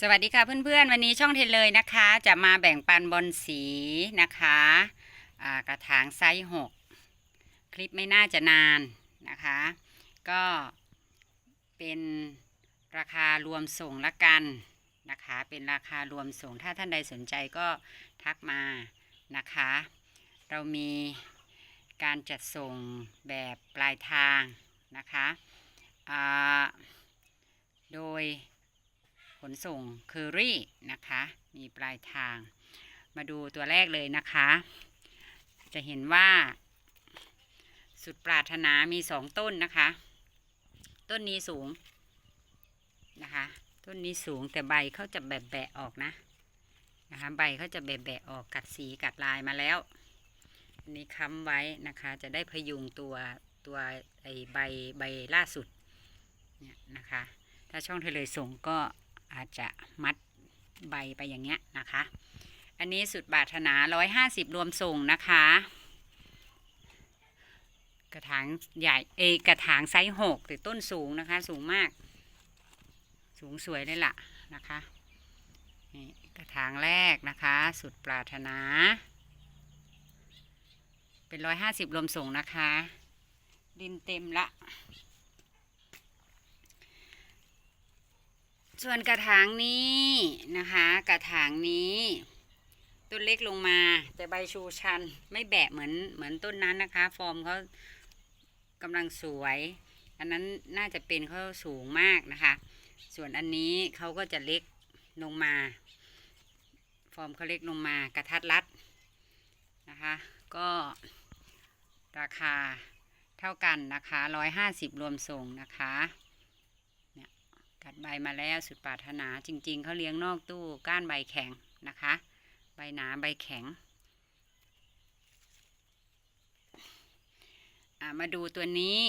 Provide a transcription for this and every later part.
สวัสดีค่ะเพื่อนๆ วันนี้ช่องเทเลยนะคะ จะมาแบ่งปันบอลสีนะคะกระถางไซส์6คลิปไม่น่าจะนานนะคะ ก็เป็นราคารวมส่งละกันนะคะ เป็นราคารวมส่งถ้าท่านใดสนใจก็ทักมานะคะ เรามีการจัดส่งแบบปลายทางนะคะโดย ขนส่งเคอรี่นะคะ มีปลายทาง มาดูตัวแรกเลยนะคะ จะเห็นว่า สุดปรารถนามีสองต้นนะคะ ต้นนี้สูงนะคะ ต้นนี้สูงแต่ใบเขาจะแบะๆออกนะนะคะใบเขาจะแบะๆออกกัดสีกัดลายมาแล้วอันนี้ค้ำไว้นะคะ จะได้พยุงตัวตัวไอใบใบล่าสุดเนี่ยนะคะ ถ้าช่องเทเลยส่งก็ อาจจะมัดใบไปอย่างเงี้ยนะคะ อันนี้สุดบาทนา150รวมส่งนะคะ กระถางใหญ่เอกระถางไซส์หกแต่ต้นสูงนะคะ สูงมาก สูงสวยเลยล่ะนะคะนี่กระถางแรกนะคะ สุดปรารถนา เป็น150รวมส่งนะคะ ดินเต็มละ ส่วนกระถางนี้นะคะ กระถางนี้ต้นเล็กลงมาแต่ใบชูชันไม่แบะเหมือนเหมือนต้นนั้นนะคะ ฟอร์มเขากำลังสวย อันนั้นน่าจะเป็นเขาสูงมากนะคะ ส่วนอันนี้เขาก็จะเล็กลงมา ฟอร์มเขาเล็กลงมากระทัดรัดนะคะ ก็ราคาเท่ากันนะคะร้อยห้าสิบรวมส่งนะคะ กัดใบมาแล้วสุดปรารถนาจริง ๆเขาเลี้ยงนอกตู้ก้านใบแข็งนะคะ ใบหนาใบแข็งมาดูตัวนี้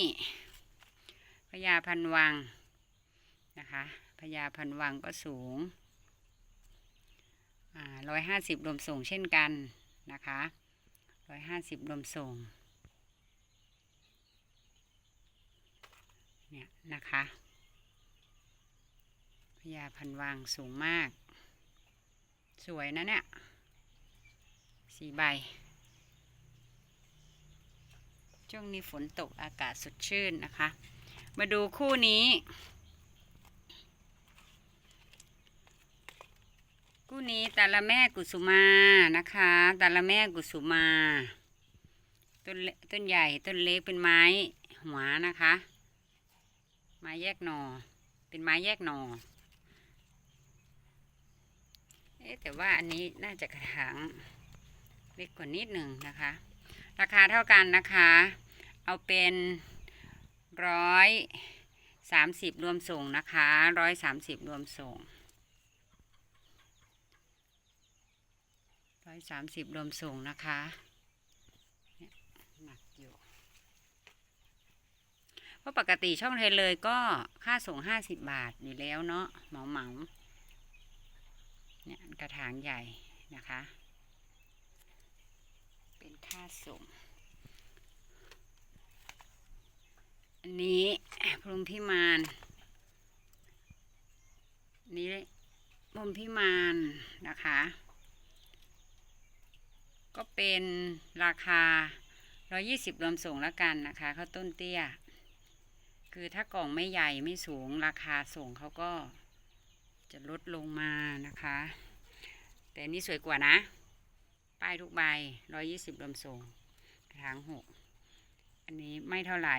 พญาพันวังนะคะพญาพันวังก็สูงร้อยห้าสิบรวมส่งเช่นกันนะคะร้อยห้าสิบรวมส่งเนี่ยนะคะ ญาพันวางสูงมาก สวยนะเนี่ยสี่ใบ ช่วงนี้ฝนตกอากาศสดชื่นนะคะ มาดูคู่นี้ คู่นี้ตาละแม่กุสุมานะคะตาละแม่กุสุมา ต้นต้นใหญ่ต้นเล็กเป็นไม้หัวนะคะ ไม้แยกหนอเป็นไม้แยกหนอ อ๊แต่ว่าอันนี้น่าจะกระถางเล็กกว่านิดหนึ่งนะคะ ราคาเท่ากันนะคะ เอาเป็นร้อยสามสิบรวมส่งนะคะร้อยสามสิบรวมส่งร้อยสามสิบรวมส่งนะคะเนี่ยหนักอยู่เพราะปกติช่องเทยเลยก็ค่าส่งห้าสิบบาทอยู่แล้วเนาะเหมาเหมา เนี่ยกระถางใหญ่นะคะ เป็นค่าส่ง อันนี้พรมพิมานนี้พรมพิมานนะคะ ก็เป็นราคา 120 รวมส่งแล้วกันนะคะเขาต้นเตี้ย คือถ้ากล่องไม่ใหญ่ไม่สูงราคาส่งเขาก็ จะลดลงมานะคะ แต่นี้สวยกว่านะ ป้ายทุกใบร้อยยี่สิบรวมส่งกระถางหกอันนี้ไม่เท่าไหร่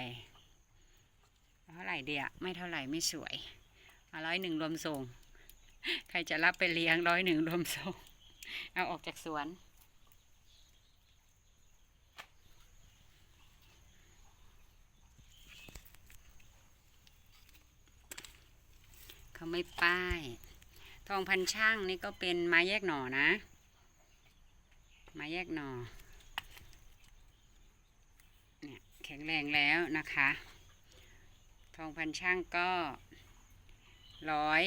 เท่าไหร่เดียไม่เท่าไหร่ไม่สวยร้อยหนึ่งรวมส่ง ใครจะรับไปเลี้ยงร้อยหนึ่งรวมส่ง เอาออกจากสวนเขาไม่ป้าย ทองพันช่างนี่ก็เป็นไม้แยกหน่อนะ ไม้แยกหน่อเนี่ยแข็งแรงแล้วนะคะ ทองพันช่างก็ร้อย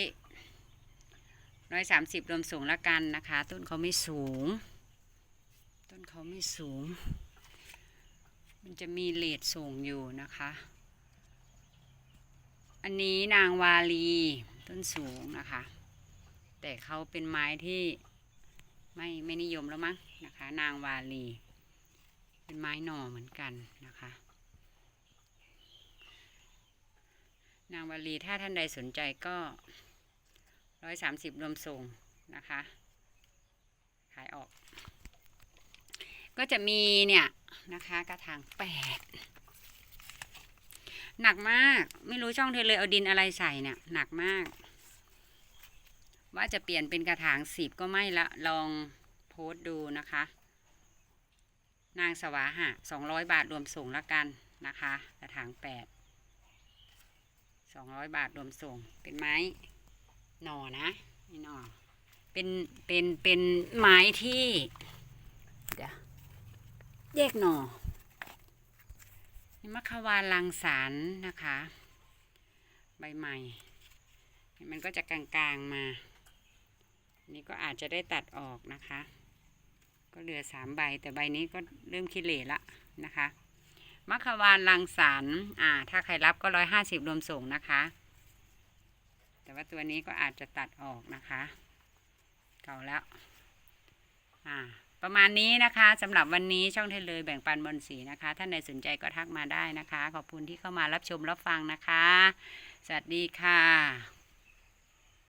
ร้อยสามสิบรวมสูงแล้วกันนะคะ ต้นเขาไม่สูง ต้นเขาไม่สูง มันจะมีเลดส่งอยู่นะคะ อันนี้นางวาลีต้นสูงนะคะ แต่เขาเป็นไม้ที่ไม่ไม่นิยมแล้วมั้งนะคะ นางวาลี เป็นไม้หน่อเหมือนกันนะคะ นางวาลีถ้าท่านใดสนใจก็ร้อยสามสิบรวมส่งนะคะ ขายออก ก็จะมีเนี่ยนะคะกระถางแปดหนักมากไม่รู้ช่องเธอเลยเอาดินอะไรใส่เนี่ยหนักมาก ว่าจะเปลี่ยนเป็นกระถางสิบก็ไม่ละลองโพสต์ดูนะคะ นางสวาหะสองร้อยบาทรวมส่งล้วกันนะคะ กระถางแปดสองร้อยบาทรวมส่ง เป็นไม้หน่อนะไม่หน่อเป็นเป็นเป็นไม้ที่เดี๋ยวแยกหน่อนี่มะขวานลังสารนะคะ ใบใหม่ มันก็จะกลางๆมา นี่ก็อาจจะได้ตัดออกนะคะ ก็เหลือสามใบแต่ใบนี้ก็เริ่มขี้เหร่ละนะคะมะขวานลังสารอ่า ถ้าใครรับก็ร้อยห้าสิบรวมส่งนะคะ แต่ว่าตัวนี้ก็อาจจะตัดออกนะคะ เก่าแล้ว อ่า ประมาณนี้นะคะสำหรับวันนี้ช่องเทเลยแบ่งปันบอลสีนะคะ ท่านใดสนใจก็ทักมาได้นะคะ ขอบคุณที่เข้ามารับชมรับฟังนะคะ สวัสดีค่ะ